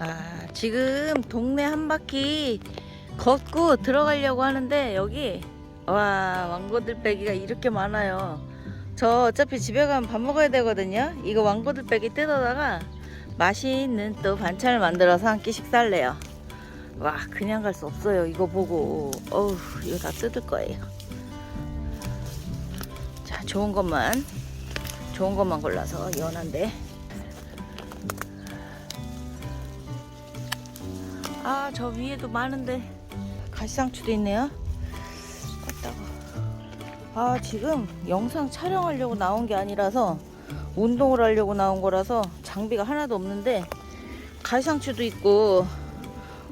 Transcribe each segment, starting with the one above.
아, 지금 동네 한 바퀴 걷고 들어가려고 하는데 여기 와 왕고들빼기가 이렇게 많아요. 저 어차피 집에 가면 밥 먹어야 되거든요. 이거 왕고들빼기 뜯어다가 맛있는 또 반찬을 만들어서 한 끼씩 살래요. 와 그냥 갈 수 없어요. 이거 보고 어우 이거 다 뜯을 거예요. 자 좋은 것만 좋은 것만 골라서 연한데. 아, 저 위에도 많은데 가시상추도 있네요. 껐다가. 아, 지금 영상 촬영하려고 나온 게 아니라서 운동을 하려고 나온 거라서 장비가 하나도 없는데 가시상추도 있고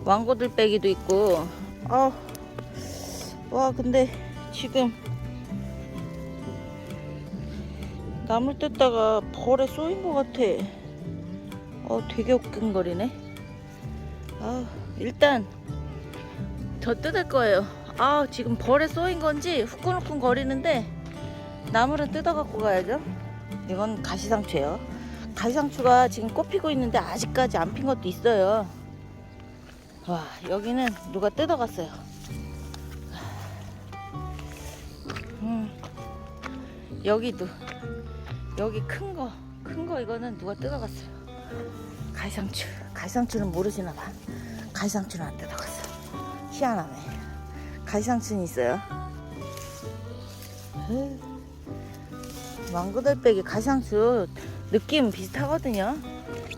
왕고들 빼기도 있고 아, 와, 근데 지금 나물 뜯다가 벌에 쏘인 것 같아. 어, 되게 웃긴거리네. 아, 일단 저 뜯을 거예요. 아, 지금 벌에 쏘인 건지 후끈후끈 거리는데 나물은 뜯어 갖고 가야죠. 이건 가시상추예요. 가시상추가 지금 꽃 피고 있는데 아직까지 안 핀 것도 있어요. 와, 여기는 누가 뜯어 갔어요. 음, 여기도 여기 큰 거, 큰 거 이거는 누가 뜯어 갔어요. 가시상추. 가시상추는 모르시나 봐. 가시상추는 안 뜯어갔어. 희한하네. 가시상추는 있어요. 에이, 왕고들빼기 가시상추 느낌 비슷하거든요.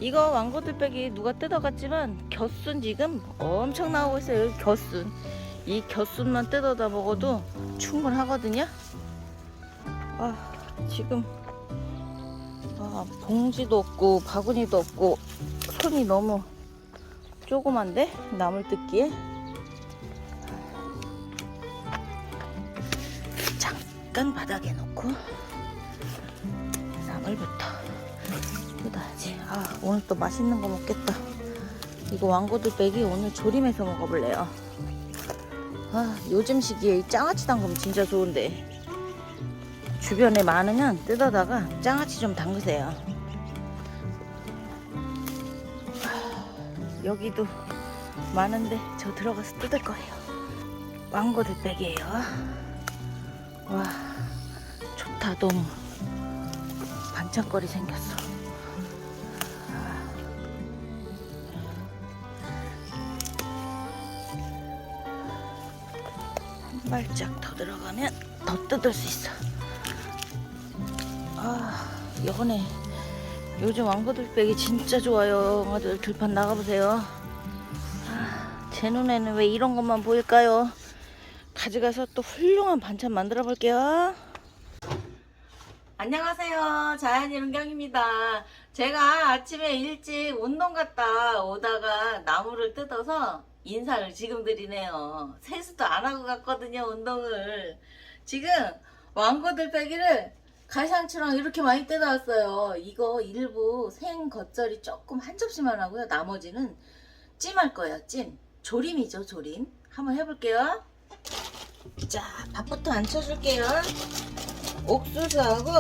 이거 왕고들빼기 누가 뜯어갔지만 겨순 지금 엄청 나오고 있어요. 겨순. 이 겨순만 뜯어다 먹어도 충분하거든요. 아, 지금 아, 봉지도 없고 바구니도 없고 손이 너무 조그만데? 나물 뜯기에? 잠깐 바닥에 놓고 나물부터 뜯어야지. 아 오늘 또 맛있는 거 먹겠다. 이거 왕고들 빼기 오늘 조림해서 먹어볼래요. 아 요즘 시기에 이 장아찌 담그면 진짜 좋은데. 주변에 많으면 뜯어다가 장아찌 좀 담그세요 여기도 많은데 저 들어가서 뜯을 거예요. 왕고들 백이에요. 와 좋다 너무 반찬거리 생겼어. 한 발짝 더 들어가면 더 뜯을 수 있어. 아 연해 요즘 왕고들빼기 진짜 좋아요. 아들 들판 나가보세요. 아, 제 눈에는 왜 이런 것만 보일까요? 가져가서 또 훌륭한 반찬 만들어 볼게요. 안녕하세요. 자연이 은경입니다. 제가 아침에 일찍 운동 갔다 오다가 나무를 뜯어서 인사를 지금 드리네요. 세수도 안 하고 갔거든요, 운동을. 지금 왕고들 빼기를 가시상추랑 이렇게 많이 뜯어왔어요. 이거 일부 생 겉절이 조금 한 접시만 하고요. 나머지는 찜할 거예요. 찜. 조림이죠, 조림. 한번 해볼게요. 자, 밥부터 안 쳐줄게요. 옥수수하고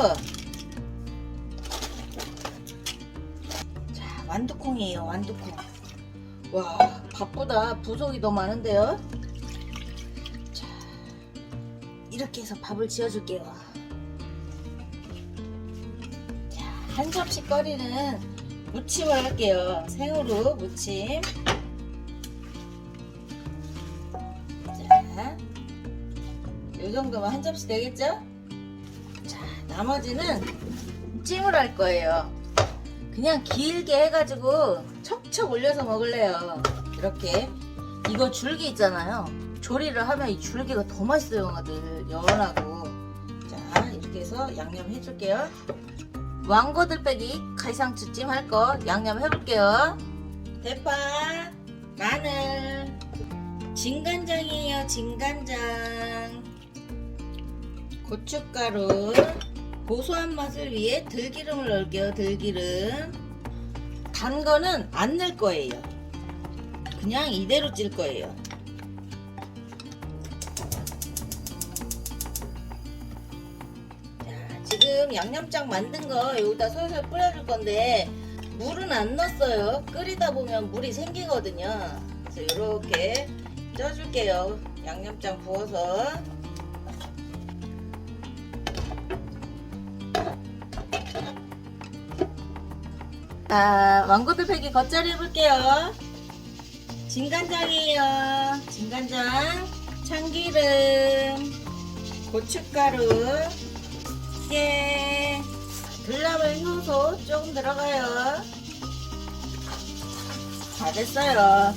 자, 완두콩이에요. 완두콩. 와, 밥보다 부속이 더 많은데요. 자, 이렇게 해서 밥을 지어줄게요. 한 접시 거리는 무침을 할게요. 생으로 무침. 자, 이 정도면 한 접시 되겠죠? 자, 나머지는 찜을 할 거예요. 그냥 길게 해가지고 척척 올려서 먹을래요. 이렇게. 이거 줄기 있잖아요. 조리를 하면 이 줄기가 더 맛있어요, 형아들. 연하고. 자, 이렇게 해서 양념 해줄게요. 왕고들 빼기 가시상추찜 할 거 양념 해볼게요. 대파, 마늘, 진간장이에요. 진간장, 고춧가루, 고소한 맛을 위해 들기름을 넣을게요. 들기름. 단 거는 안 넣을 거예요. 그냥 이대로 찔 거예요. 지금 양념장 만든 거 여기다 솔솔 뿌려줄 건데 물은 안 넣었어요. 끓이다 보면 물이 생기거든요. 그래서 이렇게 쪄줄게요. 양념장 부어서. 자, 왕고들패기 겉절이 해볼게요. 진간장이에요. 진간장, 참기름, 고춧가루, 깨, 들나물 효소 조금 들어가요. 다 됐어요.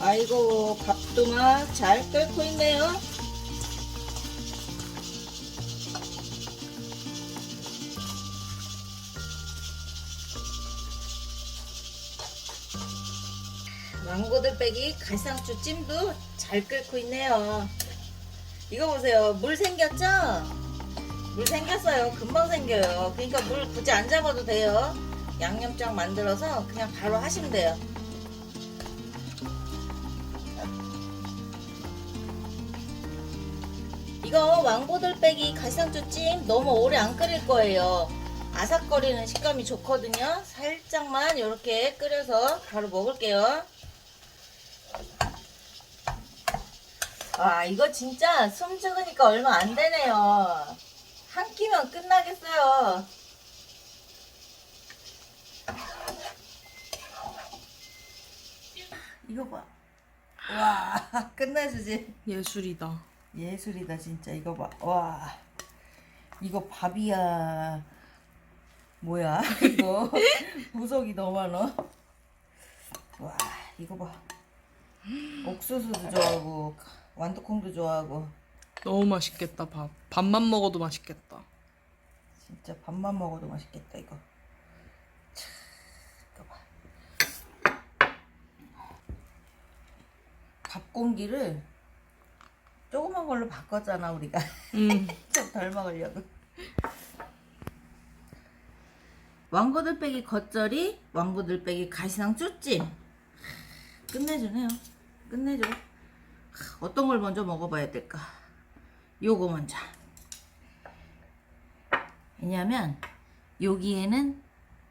아이고, 밥도 막 잘 끓고 있네요. 망고들 빼기 갈상추 찜도 잘 끓고 있네요. 이거 보세요. 물 생겼죠? 물 생겼어요. 금방 생겨요. 그러니까 물 굳이 안 잡아도 돼요. 양념장 만들어서 그냥 바로 하시면 돼요. 이거 왕고들 빼기 갈상추 찜 너무 오래 안 끓일 거예요. 아삭거리는 식감이 좋거든요. 살짝만 이렇게 끓여서 바로 먹을게요. 아, 이거 진짜 숨 죽으니까 얼마 안 되네요. 한 끼면 끝나겠어요. 이거 봐. 와, 끝내주지. 예술이다. 예술이다, 진짜. 이거 봐. 와. 이거 밥이야. 뭐야, 이거. 구석이 너무 많아. 와, 이거 봐. 옥수수도 좋아하고, 완두콩도 좋아하고. 너무 맛있겠다 밥. 밥만 먹어도 맛있겠다. 진짜 밥만 먹어도 맛있겠다 이거. 차, 이거 봐. 밥 공기를 조그만 걸로 바꿨잖아 우리가. 음. 좀 덜 먹으려고. 왕고들 빼기 겉절이, 왕고들 빼기 가시랑 쭈찜. 끝내주네요. 끝내줘. 어떤 걸 먼저 먹어봐야 될까? 요거 먼저. 왜냐면 여기에는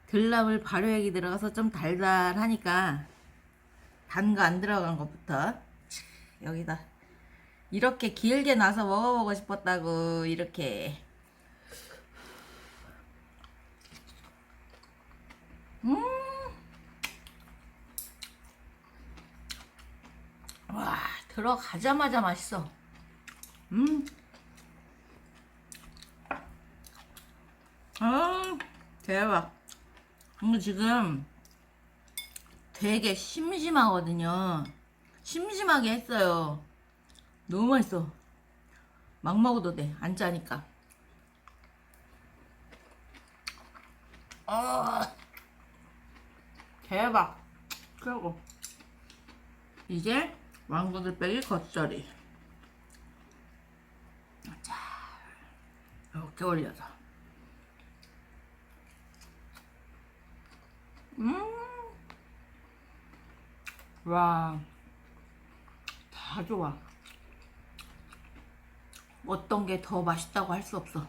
들나물 발효액이 들어가서 좀 달달하니까 단 거 안 들어간 것부터 치, 여기다 이렇게 길게 나서 먹어보고 싶었다고 이렇게 음. 와 들어가자마자 맛있어 음 아, 대박. 이거 지금 되게 심심하거든요. 심심하게 했어요. 너무 맛있어. 막 먹어도 돼. 안 짜니까. 아, 대박. 최고. 이제 왕고들 빼기 겉절이. 자, 이렇게 올려서. 음. 와. 다 좋아. 어떤 게 더 맛있다고 할 수 없어.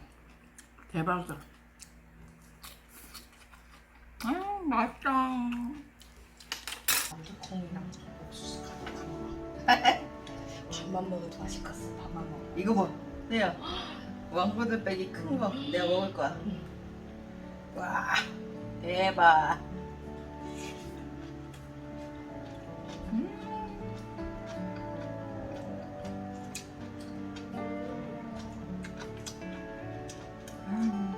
대박이야. 음, 맛있다. 같은 밥만 먹어도 맛있겠어. 밥만 먹어. 이거 봐. 내가 왕고들 빼기 큰 거 내가 먹을 거야. 와. 대박. 음.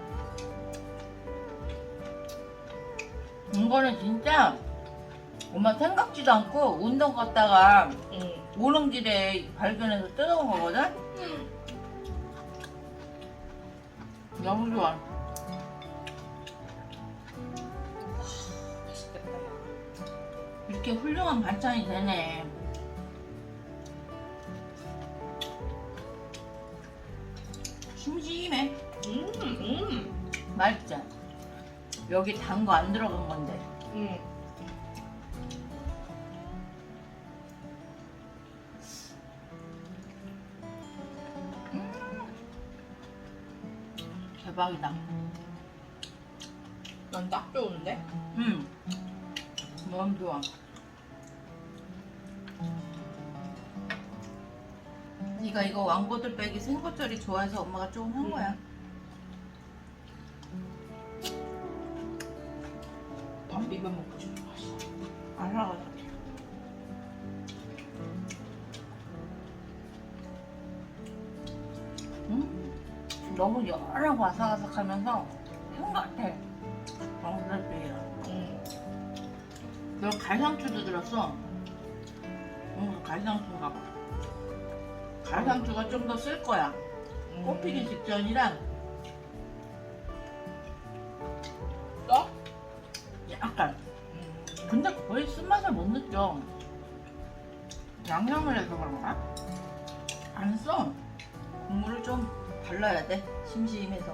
이거는 진짜 엄마 생각지도 않고 운동 갔다가 응. 오릉질에 발견해서 뜯어온 거거든? 너무 좋아. 맛있겠다. 야. 이렇게 훌륭한 반찬이 되네. 심심해. 음, 음, 맛있지? 여기 단 거 안 들어간 건데. 음. 대박이다. 난 딱 좋은데? 응. 너무 좋아. 네가 이거 왕고들 빼기 생고절이 좋아해서 엄마가 조금 한 응. 거야. 너무 연하고 아삭아삭하면서 흉같아. 왕고들 빼기야. 응. 너 갈상추도 들었어? 응, 갈상추인가 봐. 갈상추가 좀 더 쓸 거야. 응. 꽃피기 직전이랑 써? 약간. 응. 근데 거의 쓴맛을 못 느껴. 양념을 해서 그런가? 안 써. 국물을 좀 발라야 돼. 심심해서.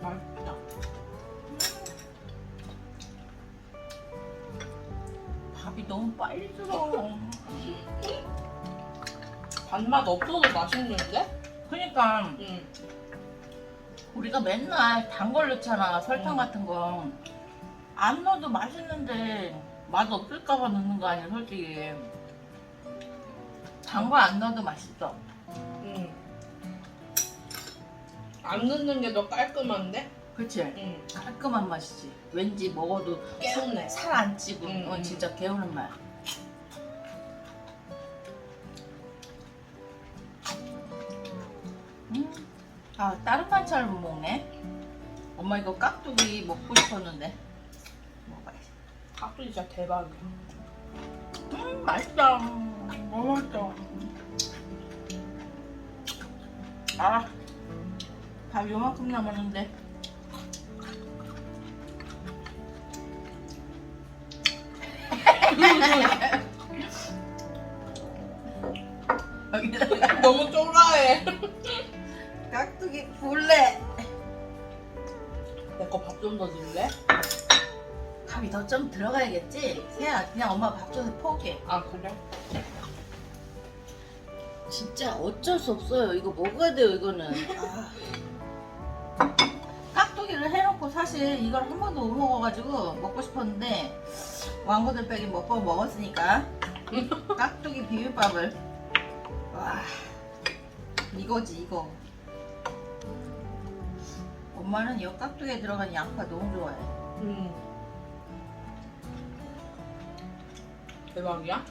맛있다. 밥이 너무 빨리 들어. 밥맛 없어도 맛있는데? 그러니까 응. 우리가 맨날 단 걸 넣잖아. 설탕 음. 같은 거. 안 넣어도 맛있는데 맛 없을까봐 넣는 거 아니야, 솔직히. 단 거 안 넣어도 맛있어. 응. 안 넣는 게 더 깔끔한데? 그치? 응. 깔끔한 맛이지. 왠지 먹어도 깨우네. 살 안 찌고, 음, 어, 음. 진짜 개우는 맛. 음. 아, 다른 반찬을 못 먹네. 엄마 이거 깍두기 먹고 싶었는데. 먹어야지. 깍두기 진짜 대박이야. 음, 맛있다. 너무 맛있다. 아, 밥 요만큼 남았는데. 너무 쫄라해. 깍두기 굴래. 내거 밥 좀 더 줄래? 밥이 더 좀 들어가야겠지? 세야, 그냥 엄마 밥 줘서 포기해. 아 그래? 진짜 어쩔 수 없어요. 이거 먹어야 돼요, 이거는. 아. 깍두기를 해놓고 사실 이걸 한 번도 못 먹어가지고 먹고 싶었는데 왕고들 빼기 먹고 먹었으니까 깍두기 비빔밥을 와 이거지 이거 엄마는 이 깍두기에 들어간 양파 너무 좋아해 응. 대박이야?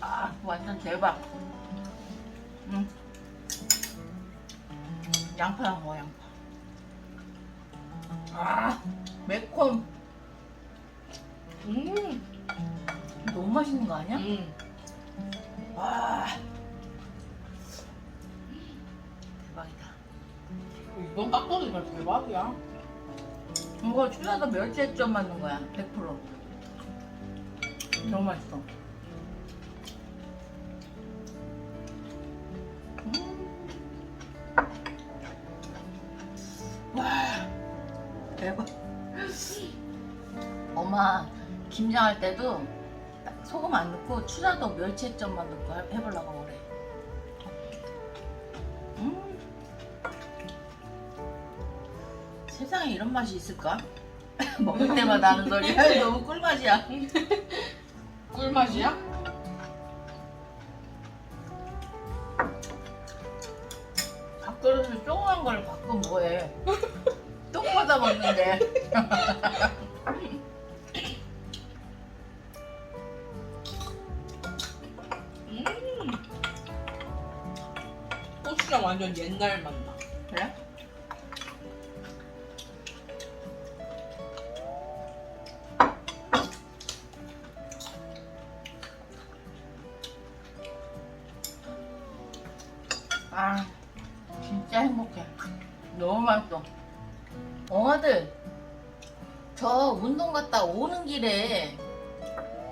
아 완전 대박 음. 양파 먹어 양파 아 매콤 음. 너무 맛있는 거 아니야? 음. 와 대박이다 이건 깍두기가 대박이야. 이거 추가서 멸치 액젓 맞는 거야 100% 너무 맛있어 엄마 김장할 때도 딱 소금 안 넣고 추자도 멸치 액젓만 넣고 해- 해보려고 그래 음. 세상에 이런 맛이 있을까? 먹을 때마다 하는 소리야 너무 꿀맛이야 꿀맛이야? 밥그릇을 조그만 걸 바꿔 뭐해 똥 받아 먹는데 완전 옛날 맛 나. 그래? 아 진짜 행복해 너무 맛있어 엉아들 저 운동 갔다 오는 길에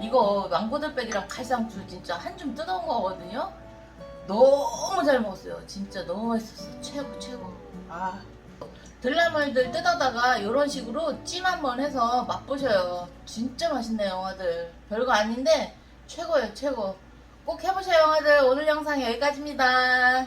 이거 왕고들빼기랑 칼상추 진짜 한 줌 뜯어온 거거든요 너무 잘 먹었어요. 진짜 너무 맛있었어. 최고 최고. 아 들나물들 뜯어다가 이런 식으로 찜 한번 해서 맛보셔요. 진짜 맛있네요, 영화들. 별거 아닌데 최고예요, 최고. 꼭 해보세요, 영화들. 오늘 영상 여기까지입니다.